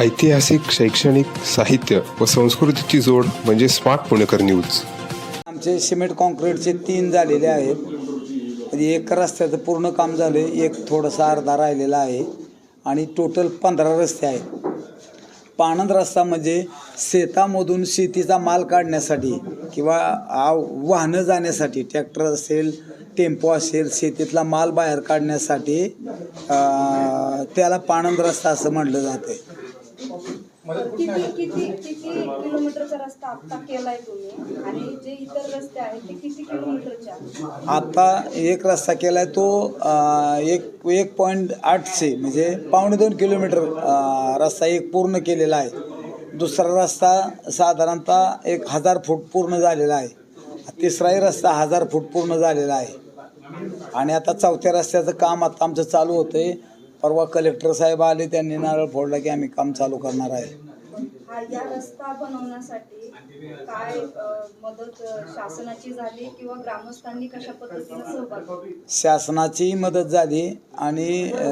ऐतिहासिक शैक्षणिक साहित्य व संस्कृतीची जोड म्हणजे स्मार्ट पुणेकर न्यूज. आमचे सिमेंट कॉन्क्रीटचे तीन झालेले आहेत. म्हणजे एक रस्त्याचं पूर्ण काम झालं एक थोडासा अर्धा राहिलेला आहे आणि टोटल पंधरा रस्ते आहेत. पाणंद रस्ता म्हणजे शेतामधून शेतीचा माल काढण्यासाठी किंवा वाहनं जाण्यासाठी ट्रॅक्टर असेल टेम्पो असेल शेतीतला माल बाहेर काढण्यासाठी त्याला पाणंद रस्ता असं म्हटलं जातं किती किती किती किलोमीटरचा रस्ता आता केलाय तुम्ही? आणि जे इतर रस्ते आहेत ते किती आता एक रस्ता केलाय तो एक एक पॉईंट आठशे म्हणजे पावणे दोन किलोमीटर रस्ता एक पूर्ण केलेला आहे. दुसरा रस्ता साधारणतः एक हजार फूट पूर्ण झालेला आहे. तिसराही रस्ता हजार फूट पूर्ण झालेला आहे. आणि आता चौथ्या रस्त्याचं काम आता आमचं चालू होतंय. परवा कलेक्टर साहेब आले त्यांनी नारळ फोडला की आम्ही काम चालू करणार आहे. या रस्ता बनवण्यासाठी काय अ, मदत शासनाची झाली किंवा ग्रामस्थांनी कशा पद्धतीने सहभाग घेतला? शासनाची मदत झाली आणि अ,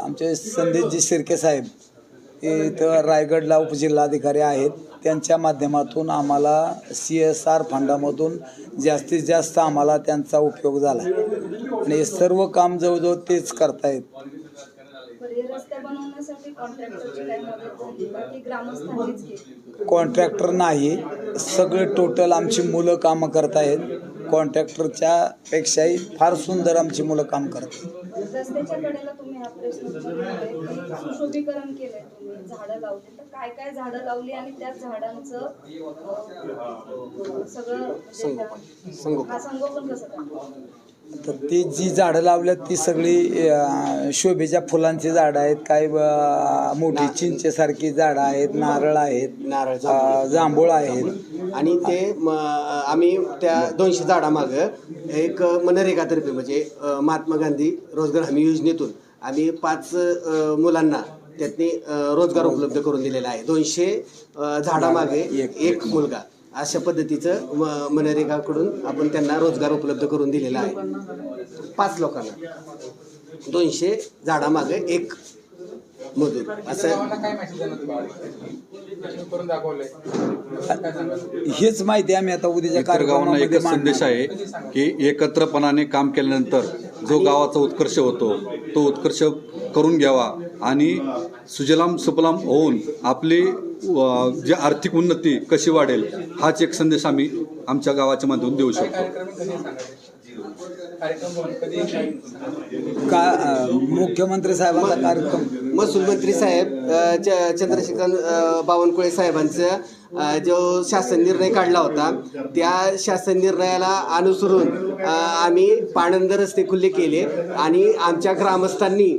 आमचे संदेशजी शिर्के साहेब हे इथं रायगडला उपजिल्हाधिकारी आहेत. त्यांच्या माध्यमातून आम्हाला सी एस आर फंडामधून जास्तीत जास्त आम्हाला त्यांचा उपयोग झाला. आणि हे सर्व काम जवळजवळ तेच करतायत. रस्ते बनवण्यासाठी कॉन्ट्रॅक्टरची काही मदत झाली का? की ग्रामस्थांनीच केली कॉन्ट्रॅक्टर नाही. सगळे टोटल आमची मुलं कामं करतायत कॉन्ट्रॅक्टरच्या पेक्षाही फार सुंदर आमची मुलं काम करतात रस्त्याच्या कडेला तुम्ही हा प्रश्न विचारलाय की सुशोभीकरण केलंय तुम्ही झाडं लावली. तर काय काय झाडं लावली आणि त्या झाडांचं अ, सगळं म्हणजे त्या- हा संगोपन कसं तर ती जी झाडं लावल्यात ती सगळी अं, शोभेच्या फुलांची झाडं आहेत. काही अं, मोठी चिंचेसारखी झाडं आहेत नारळ आहेत नारळ, अं, जांभूळ. आहेत. आणि ते म, आम्ही त्या दोनशे झाडामागं एक मनरेगातर्फे म्हणजे अ, महात्मा गांधी रोजगार हमी योजनेतून आम्ही पाच अ, मुलांना त्यातनी अ, रोजगार उपलब्ध करून दिलेला आहे. दोनशे अ, झाडामागे एक मुलगा. अशा पद्धतीचं म मनरेगाकडून आपण त्यांना रोजगार उपलब्ध करून दिलेला आहे. पाच लोकांना. दोनशे झाडामागे एक मजूर. असं हेच माहिती आम्ही आता उद्याच्या इतर गावांना कार्यक्रमामध्ये एकच संदेश. आहे की एकत्रपणाने काम केल्यानंतर जो गावाचा उत्कर्ष होतो तो उत्कर्ष करून घ्यावा. आणि सुजलाम सुफलाम होऊन आपली जी आर्थिक उन्नती कशी वाढेल हाच एक संदेश आम्ही आमच्या गावाच्या माध्यमातून देऊ शकतो. का मुख्यमंत्री साहेबांचा कार्यक्रम? महसूल मंत्री साहेब चंद्रशेखर बावनकुळे साहेबांचा जो शासन निर्णय काढला होता त्या शासन निर्णयाला अनुसरून आम्ही पाणंद रस्ते खुले केले आणि आमच्या ग्रामस्थांनी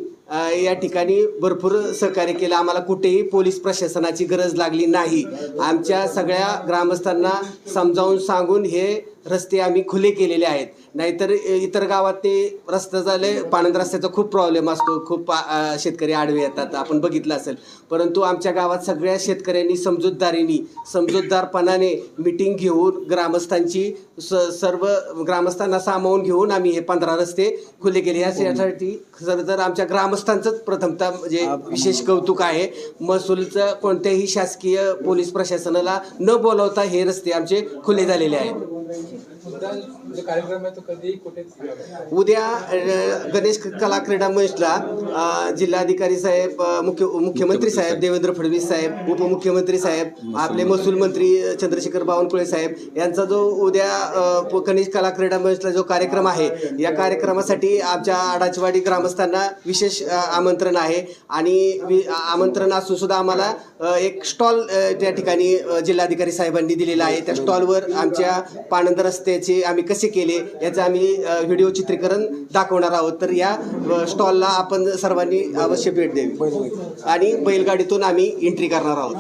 या ठिकाणी भरपूर सहकार्य केलं. आम्हाला कुठेही पोलीस प्रशासनाची गरज लागली नाही. आमच्या सगळ्या ग्रामस्थांना समजावून सांगून हे रस्ते आम्ही खुले केलेले आहेत. नाहीतर इतर गावात ते रस्ता झाले पाणंद रस्त्याचा खूप प्रॉब्लेम असतो. खूप शेतकरी आडवे येतात. आपण बघितलं असेल. परंतु आमच्या गावात सगळ्या शेतकऱ्यांनी समजूतदारीने समजूतदारपणाने मिटिंग घेऊन ग्रामस्थांची स सर्व ग्रामस्थांना सामावून घेऊन आम्ही हे पंधरा रस्ते खुले केले. यासाठी खरं तर आमच्या ग्रामस्थांचंच प्रथमता म्हणजे विशेष कौतुक आहे. महसूलचं कोणत्याही शासकीय पोलीस प्रशासनाला न बोलवता हे रस्ते आमचे खुले झालेले आहेत. 的微信。उद्या अ, गणेश कला क्रीडा मंचला अ, जिल्हाधिकारी साहेब अ, मुख्य मुख्यमंत्री साहेब देवेंद्र फडणवीस साहेब उपमुख्यमंत्री साहेब आपले महसूल मंत्री चंद्रशेखर बावनकुळे साहेब यांचा जो उद्या अ, प- गणेश कला क्रीडा मंचला जो कार्यक्रम आहे या कार्यक्रमासाठी आमच्या आडाचवाडी ग्रामस्थांना विशेष अ, आमंत्रण आहे. आणि वि- आ- आमंत्रण असून सुद्धा आम्हाला अ, एक स्टॉल त्या ठिकाणी अ, जिल्हाधिकारी साहेबांनी दिलेला आहे. त्या स्टॉलवर आमच्या पाणंद याचे आम्ही कसे केले याचं आम्ही व्हिडिओ चित्रीकरण दाखवणार आहोत. तर या स्टॉलला आपण सर्वांनी अवश्य भेट द्यावी. आणि बैलगाडीतून आम्ही एंट्री करणार आहोत.